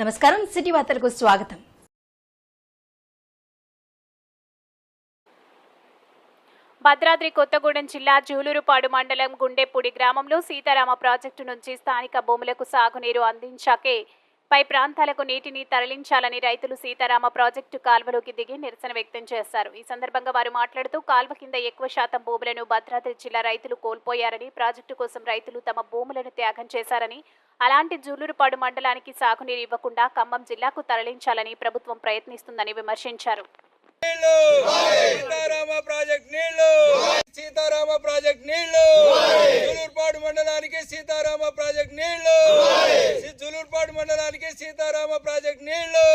నమస్కారం సిటీ వార్తలకు స్వాగతం. భద్రాద్రి కొత్తగూడెం జిల్లా జూలూరుపాడు మండలం గుండెపూడి గ్రామంలో సీతారామ ప్రాజెక్టు నుంచి స్థానిక భూములకు సాగునీరు అందించాకే పై ప్రాంతాలకు నీటిని తరలించాలని రైతులు సీతారామ ప్రాజెక్టు కాల్వలోకి దిగి నిరసన వ్యక్తం చేశారు. ఈ సందర్భంగా వారు మాట్లాడుతూ కాల్వ కింద ఎక్కువ శాతం భూములను భద్రాద్రి జిల్లా రైతులు కోల్పోయారని ప్రాజెక్టు కోసం రైతులు తమ భూములను త్యాగం చేశారని అలాంటి జూలూరుపాడు మండలానికి సాగునీరు ఇవ్వకుండా ఖమ్మం జిల్లాకు తరలించాలని ప్రభుత్వం ప్రయత్నిస్తుందని విమర్శించారు నీళ్ళు సీతారామ ప్రాజెక్ట్ నీళ్ళు సీతారామ ప్రాజెక్ట్ నీళ్ళు జులూర్పాడు మండలానికి సీతారామ ప్రాజెక్ట్ నీళ్ళు సి- జులూర్పాడు మండలానికి సీతారామ ప్రాజెక్ట్ నీళ్ళు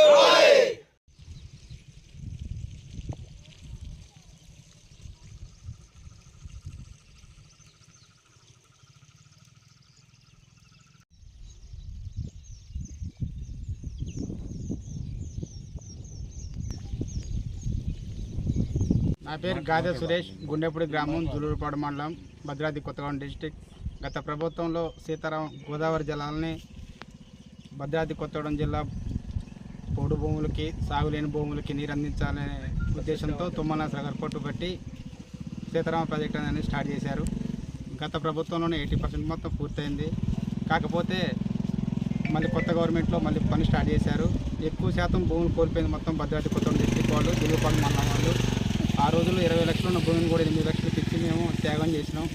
నా పేరు గాదే సురేష్ గుండెపూడి గ్రామం జులూరుపాడు మండలం భద్రాద్రి కొత్తగూడెం డిస్టిక్. గత ప్రభుత్వంలో సీతారాం గోదావరి జలాలని భద్రాద్రి కొత్తగూడెం జిల్లా పోడు భూములకి సాగులేని భూములకి నీరు అందించాలనే ఉద్దేశంతో తుమ్మల సాగర్ కొట్టు కట్టి సీతారామ ప్రాజెక్ట్ అనేది స్టార్ట్ చేశారు. గత ప్రభుత్వంలోనే ఎయిటీ పర్సెంట్ మొత్తం పూర్తయింది. కాకపోతే మళ్ళీ కొత్త గవర్నమెంట్లో మళ్ళీ పని స్టార్ట్ చేశారు. ఎక్కువ శాతం భూములు కోల్పోయింది మొత్తం భద్రాద్రి కొత్తగూడెం డిస్టిక్ వాళ్ళు దిగుపాడు మండలం వాళ్ళు. ఆ రోజుల్లో ఇరవై లక్షలు ఉన్న భూమిని కూడా ఎనిమిది లక్షలకు ఇచ్చి మేము త్యాగం చేసినాం.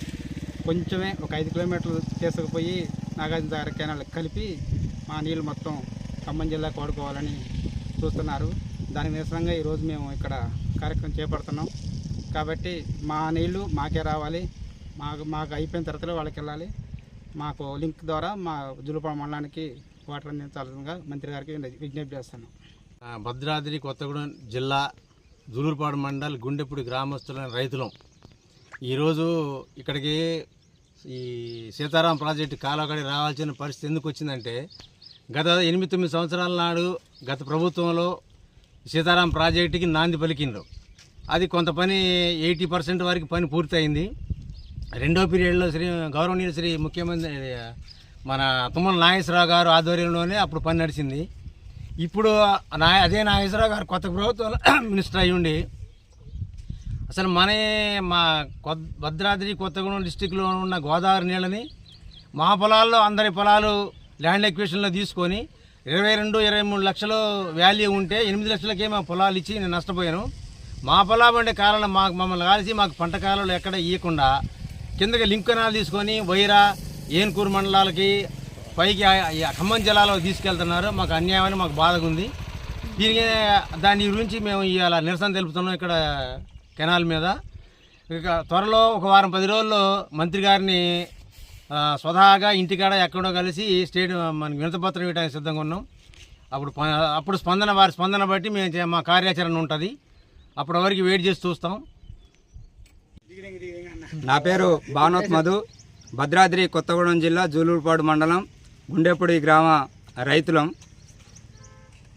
కొంచెమే ఒక ఐదు కిలోమీటర్లు తీసుకుపోయి నాగార్జున సాగర్ కెనాల్ కలిపి మా నీళ్ళు మొత్తం ఖమ్మం జిల్లాకు వాడుకోవాలని చూస్తున్నారు. దాని నిరసనంగా ఈరోజు మేము ఇక్కడ కార్యక్రమం చేపడుతున్నాం. కాబట్టి మా నీళ్ళు మాకే రావాలి. మాకు మాకు అయిపోయిన తర్వాత వాళ్ళకి వెళ్ళాలి. మాకు లింక్ ద్వారా మా జులుపాడు మండలానికి వాటర్ అందించాల్సిందిగా మంత్రి గారికి విజ్ఞప్తి చేస్తున్నాం. భద్రాద్రి కొత్తగూడెం జిల్లా జులూరుపాడు మండల్ గుండెపూడి గ్రామస్తులైన రైతులం. ఈరోజు ఇక్కడికి ఈ సీతారాం ప్రాజెక్టు కాలకడి రావాల్సిన పరిస్థితి ఎందుకు వచ్చిందంటే గత ఎనిమిది తొమ్మిది సంవత్సరాల నాడు గత ప్రభుత్వంలో సీతారాం ప్రాజెక్టుకి నాంది పలికిండ్రు. అది కొంత పని ఎయిటీ పర్సెంట్ వరకు పని పూర్తయింది. రెండో పీరియడ్లో శ్రీ గౌరవనీయులు శ్రీ ముఖ్యమంత్రి మన తుమ్మల నాగేశ్వరరావు గారు ఆధ్వర్యంలోనే అప్పుడు పని నడిచింది. ఇప్పుడు నా అదే నాగేశ్వరరావు గారు కొత్త ప్రభుత్వంలో మినిస్టర్ అయ్యి ఉండి అసలు మన మా భద్రాద్రి కొత్తగూడెం డిస్టిక్లో ఉన్న గోదావరి నీళ్ళని మా పొలాల్లో అందరి పొలాలు ల్యాండ్ ఎక్విషన్లో తీసుకొని ఇరవై రెండు ఇరవై మూడు లక్షలు వాల్యూ ఉంటే ఎనిమిది లక్షలకే మా పొలాలు ఇచ్చి నేను నష్టపోయాను. మా పొలాలు అంటే కారణం మాకు మమ్మల్ని కాల్చి మాకు పంట కాలంలో ఎక్కడ ఇవ్వకుండా కిందకి లింక్ కెనాల్ తీసుకొని వైరా ఏనుకూరు మండలాలకి పైకి ఈ ఖమ్మం జిల్లాలో తీసుకెళ్తున్నారు. మాకు అన్యాయం అని మాకు బాధగా ఉంది. దీనికి దాని గురించి మేము ఇవాళ నిరసన తెలుపుతున్నాం ఇక్కడ కెనాల్ మీద. ఇక త్వరలో ఒక వారం పది రోజుల్లో మంత్రి గారిని స్వతహాగా ఇంటికాడ ఎక్కడో కలిసి స్టేట్ మనకి వినతపత్రం ఇవ్వడానికి సిద్ధంగా ఉన్నాం. అప్పుడు అప్పుడు స్పందన వారి స్పందన బట్టి మేము మా కార్యాచరణ ఉంటుంది. అప్పటి వరకు వెయిట్ చేసి చూస్తాం. నా పేరు భానోత్ మధు భద్రాద్రి కొత్తగూడెం జిల్లా జూలూరుపాడు మండలం గుండెపూడి గ్రామ రైతులం.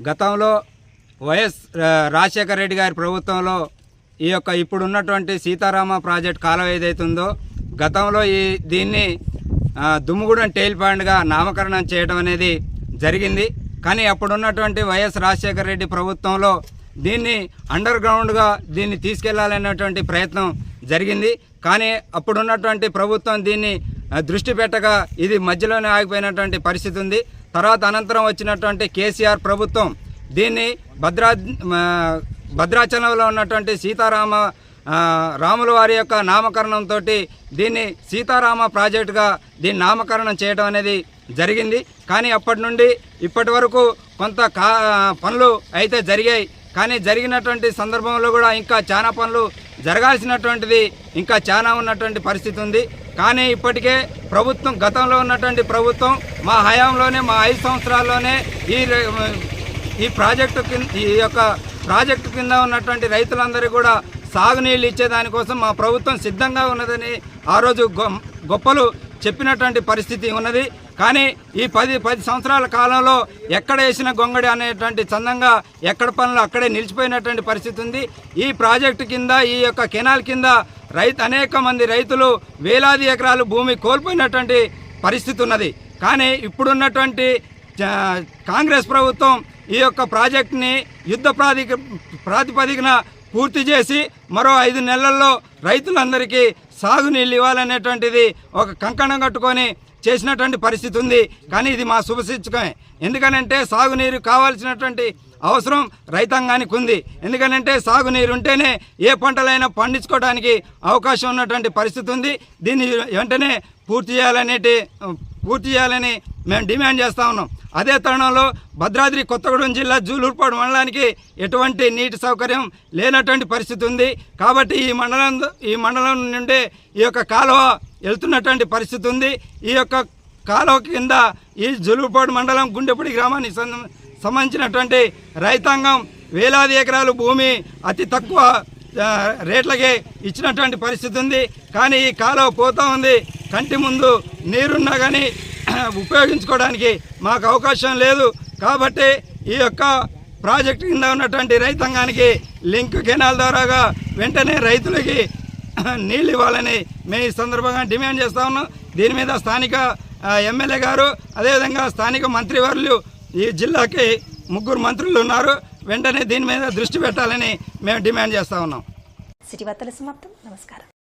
గతంలో వైఎస్ రాజశేఖర రెడ్డి గారి ప్రభుత్వంలో ఈ యొక్క ఇప్పుడున్నటువంటి సీతారామ ప్రాజెక్ట్ కాలువ ఏదైతుందో గతంలో ఈ దీన్ని దుమ్ముగూడెం టైల్ పాయింట్గా నామకరణం చేయడం అనేది జరిగింది. కానీ అప్పుడున్నటువంటి వైఎస్ రాజశేఖర రెడ్డి ప్రభుత్వంలో దీన్ని అండర్ గ్రౌండ్గా దీన్ని తీసుకెళ్ళాలనేటువంటి ప్రయత్నం జరిగింది. కానీ అప్పుడున్నటువంటి ప్రభుత్వం దీన్ని దృష్టి పెట్టగా ఇది మధ్యలోనే ఆగిపోయినటువంటి పరిస్థితి ఉంది. తర్వాత అనంతరం వచ్చినటువంటి కేసీఆర్ ప్రభుత్వం దీన్ని భద్రా భద్రాచలంలో ఉన్నటువంటి సీతారామ రాముల వారి యొక్క నామకరణంతో దీన్ని సీతారామ ప్రాజెక్టుగా దీన్ని నామకరణం చేయడం అనేది జరిగింది. కానీ అప్పటి నుండి ఇప్పటి వరకు కొంత కా పనులు అయితే జరిగాయి. కానీ జరిగినటువంటి సందర్భంలో కూడా ఇంకా చాలా పనులు జరగాల్సినటువంటిది ఇంకా చాలా ఉన్నటువంటి పరిస్థితి ఉంది. కానీ ఇప్పటికే ప్రభుత్వం గతంలో ఉన్నటువంటి ప్రభుత్వం మా హయాంలోనే మా ఐదు సంవత్సరాల్లోనే ఈ ఈ ప్రాజెక్టు కింద ఈ యొక్క ప్రాజెక్టు కింద ఉన్నటువంటి రైతులందరూ కూడా సాగునీళ్ళు ఇచ్చేదానికోసం మా ప్రభుత్వం సిద్ధంగా ఉన్నదని ఆ రోజు గొ- గొప్పలు చెప్పినటువంటి పరిస్థితి ఉన్నది. కానీ ఈ పది పది సంవత్సరాల కాలంలో ఎక్కడ వేసిన గొంగడి అనేటువంటి చందంగా ఎక్కడ పనులు అక్కడే నిలిచిపోయినటువంటి పరిస్థితి ఉంది. ఈ ప్రాజెక్టు కింద ఈ యొక్క కెనాల్ కింద రైతు అనేక మంది రైతులు వేలాది ఎకరాలు భూమి కోల్పోయినటువంటి పరిస్థితి ఉన్నది. కానీ ఇప్పుడున్నటువంటి కాంగ్రెస్ ప్రభుత్వం ఈ యొక్క ప్రాజెక్టుని యుద్ధ ప్రాతిక ప్రాతిపదికన పూర్తి చేసి మరో ఐదు నెలల్లో రైతులందరికీ సాగునీళ్ళు ఇవ్వాలనేటువంటిది ఒక కంకణం కట్టుకొని చేసినటువంటి పరిస్థితి ఉంది. కానీ ఇది మా శుభసూచకమే ఎందుకనంటే సాగునీరు కావాల్సినటువంటి అవసరం రైతాంగానికి ఉంది. ఎందుకనంటే సాగునీరు ఉంటేనే ఏ పంటలైనా పండించుకోవడానికి అవకాశం ఉన్నటువంటి పరిస్థితి ఉంది. దీన్ని వెంటనే పూర్తి చేయాలనేటి పూర్తి చేయాలని మేము డిమాండ్ చేస్తూ ఉన్నాం. అదే తరుణంలో భద్రాద్రి కొత్తగూడెం జిల్లా జూలూరుపాడు మండలానికి ఎటువంటి నీటి సౌకర్యం లేనటువంటి పరిస్థితి ఉంది. కాబట్టి ఈ మండలం ఈ మండలం నుండి ఈ యొక్క కాలువ వెళ్తున్నటువంటి పరిస్థితి ఉంది. ఈ యొక్క కాలువ కింద ఈ జూలూరుపాడు మండలం గుండెపూడి గ్రామానికి సంబంధించినటువంటి రైతాంగం వేలాది ఎకరాలు భూమి అతి తక్కువ రేట్లకే ఇచ్చినటువంటి పరిస్థితి ఉంది. కానీ ఈ కాలువ పోతూ ఉంది. కంటి ముందు నీరున్నా కానీ ఉపయోగించుకోవడానికి మాకు అవకాశం లేదు. కాబట్టి ఈ యొక్క ప్రాజెక్టు కింద ఉన్నటువంటి రైతాంగానికి లింక్ కెనాల్ ద్వారాగా వెంటనే రైతులకి నీళ్ళు ఇవ్వాలని మేము ఈ సందర్భంగా డిమాండ్ చేస్తా ఉన్నాం. దీని మీద స్థానిక ఎమ్మెల్యే గారు అదేవిధంగా స్థానిక మంత్రివర్యులు ఈ జిల్లాకి ముగ్గురు మంత్రులు ఉన్నారు. వెంటనే దీని మీద దృష్టి పెట్టాలని మేము డిమాండ్ చేస్తా ఉన్నాం. సిటీ వార్తల సమాప్తం. నమస్కారం.